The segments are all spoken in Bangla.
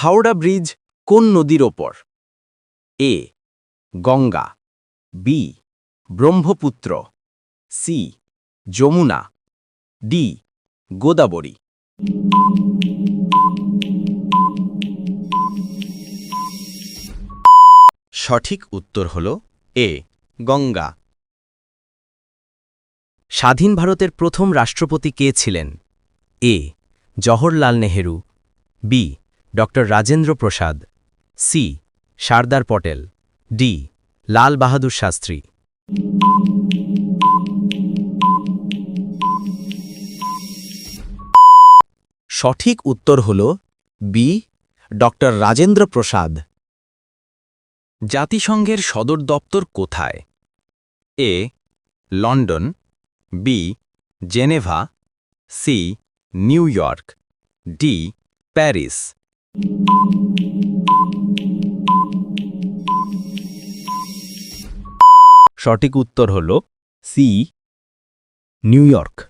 হাওড়া ব্রিজ কোন নদীর ওপর? A, Ganga, B, Brahmaputra, C, Yamuna, D, Godavari. সঠিক উত্তর হল এ, গঙ্গা। স্বাধীন ভারতের প্রথম রাষ্ট্রপতি কে ছিলেন? এ, জওহরলাল নেহেরু। বি ড রাজেন্দ্র প্রসাদ, সি, সারদার পটেল, ডি, লাল বাহাদুর শাস্ত্রী। সঠিক উত্তর হল বি ড রাজেন্দ্র প্রসাদ। জাতিসংঘের সদর দপ্তর কোথায়? A, London, B, Geneva, C, New York, D, Paris. সঠিক উত্তর হল সি, নিউ ইয়র্ক।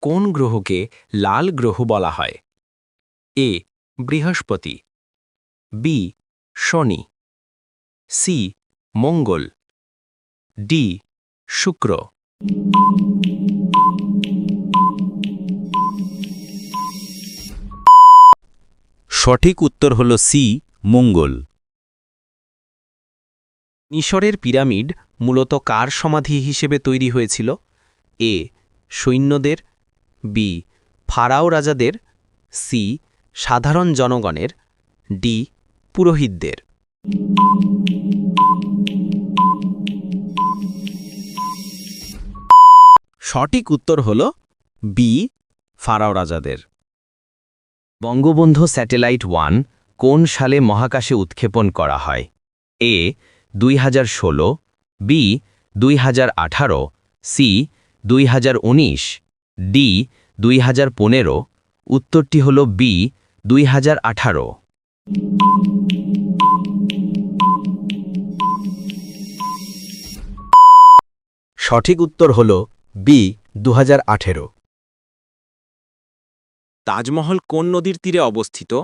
কোন গ্রহকে লাল গ্রহ বলা হয়? এ, বৃহস্পতি। বি, শনি। সি, মঙ্গল। ডি, শুক্র। সঠিক উত্তর হল সি, মঙ্গল। মিশরের পিরামিড মূলত কার সমাধি হিসেবে তৈরি হয়েছিল? এ, সৈন্যদের, বি, ফারাও রাজাদের, সি, সাধারণ জনগণের, ডি, পুরোহিতদের। সঠিক উত্তর হল বি, ফারাও রাজাদের। বঙ্গবন্ধু স্যাটেলাইট ওয়ান কোন সালে মহাকাশে উৎক্ষেপণ করা হয়? এ, দুই হাজার ষোলো, বি, দুই হাজার আঠারো, সি, দুই হাজার উনিশ, ডি, দুই হাজার পনেরো, উত্তরটি হল বি, দুই হাজার আঠারো। সঠিক উত্তর হল বি দু হাজার আঠেরো। তাজমহল কোন নদীর তীরে অবস্থিত?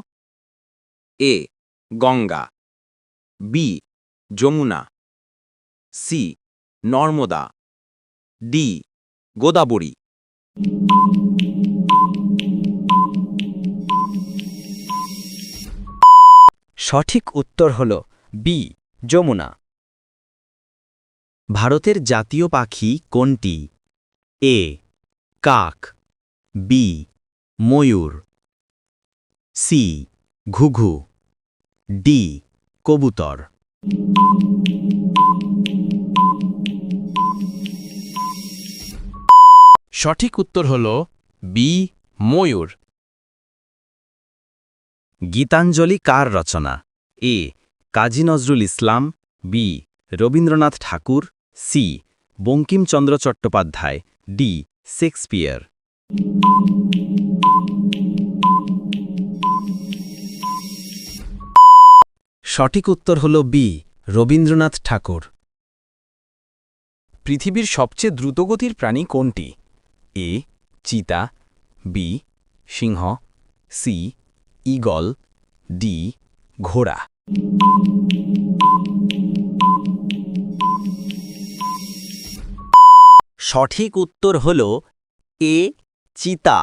A. Ganga. B. Yamuna. C. Narmada. D. Godavari. সঠিক উত্তর হল বি. যমুনা। ভারতের জাতীয় পাখি কোনটি? এ. কাক। বি. ময়ূর। সি ঘুঘু। ডি কবুতর। সঠিক উত্তর হল বি ময়ূর। গীতাঞ্জলি কার রচনা? A Kazi Nazrul Islam. B Rabindranath Tagore. C Bankimchandra Chattopadhyay. D Shakespeare. সঠিক উত্তর হল বি, রবীন্দ্রনাথ ঠাকুর। পৃথিবীর সবচেয়ে দ্রুতগতির প্রাণী কোনটি? এ, চিতা, বি, সিংহ, সি ঈগল ডি, ঘোড়া। সঠিক উত্তর হল এ, চিতা।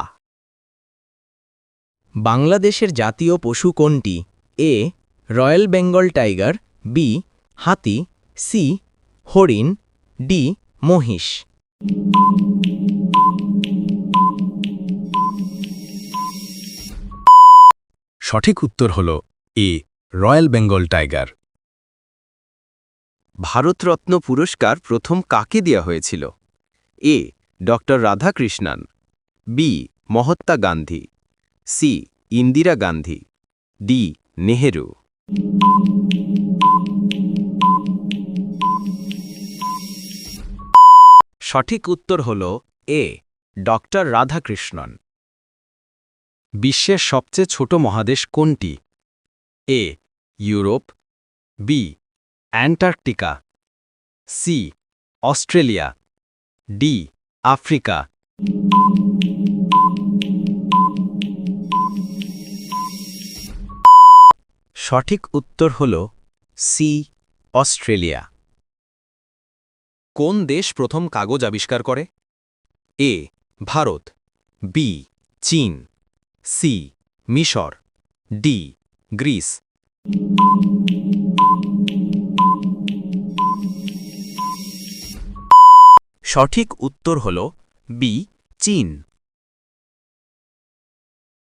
বাংলাদেশের জাতীয় পশু কোনটি? A royal Bengal tiger B হাতি সি হরিণ ডি মহিষ। সঠিক উত্তর হল A royal Bengal tiger. Bharat Ratna পুরস্কার প্রথম কাকে দেওয়া হয়েছিল? এ ড Radhakrishnan. B Mahatma Gandhi. C Indira Gandhi. D Nehru. সঠিক উত্তর হল এ, ডক্টর রাধাকৃষ্ণন। বিশ্বের সবচেয়ে ছোট মহাদেশ কোনটি? A, Europe, B, Antarctica, C, Australia, D, Africa. সঠিক উত্তর হল সি, অস্ট্রেলিয়া। কোন দেশ প্রথম কাগজ আবিষ্কার করে? এ, ভারত, বি, চীন, সি, মিশর, ডি, গ্রিস। সঠিক উত্তর হল বি, চীন।